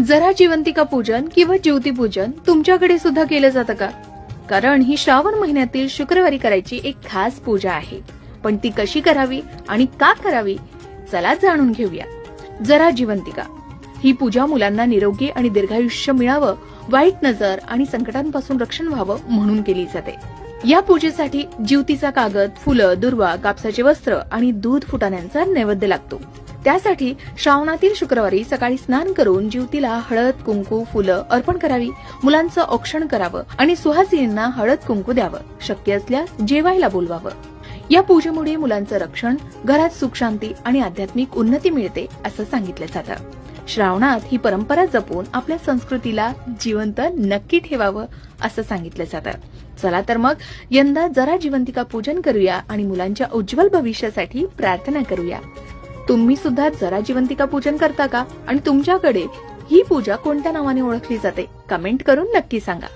जरा जिवंतिका पूजन किंवा ज्योती पूजन तुमच्याकडे सुद्धा केलं जातं का? कारण ही श्रावण महिन्यातील शुक्रवारी करायची एक खास पूजा आहे. पण ती कशी करावी आणि का करावी चला जाणून घेऊया. जरा जिवंतिका. ही पूजा मुलांना निरोगी आणि दीर्घायुष्य मिळावं वाईट नजर आणि संकटांपासून रक्षण व्हावं म्हणून केली जाते. या पूजेसाठी ज्युतीचा कागद फुलं दुर्वा कापसाचे वस्त्र आणि दूध फुटाण्यांचा नैवेद्य लागतो. त्यासाठी श्रावणातील शुक्रवारी सकाळी स्नान करून ज्युतीला हळद कुंकू फुलं अर्पण करावी मुलांचं औक्षण करावं आणि सुहासिनींना हळद कुंकू द्यावं. शक्य असल्यास जेवायला बोलवावं. या पूजेमुळे मुलांचं रक्षण घरात सुख शांती आणि आध्यात्मिक उन्नती मिळते असं सांगितलं जातं. श्रावणात ही परंपरा जपून आपल्या संस्कृतीला जिवंत नक्की ठेवावं असं सांगितलं जातं. चला तर मग यंदा जरा जिवंतिका पूजन करूया आणि मुलांच्या उज्ज्वल भविष्यासाठी प्रार्थना करूया. तुम्ही सुद्धा जरा जिवंतिका पूजन करता का? आणि तुमच्याकडे ही पूजा कोणत्या नावाने ओळखली जाते? कमेंट करून नक्की सांगा.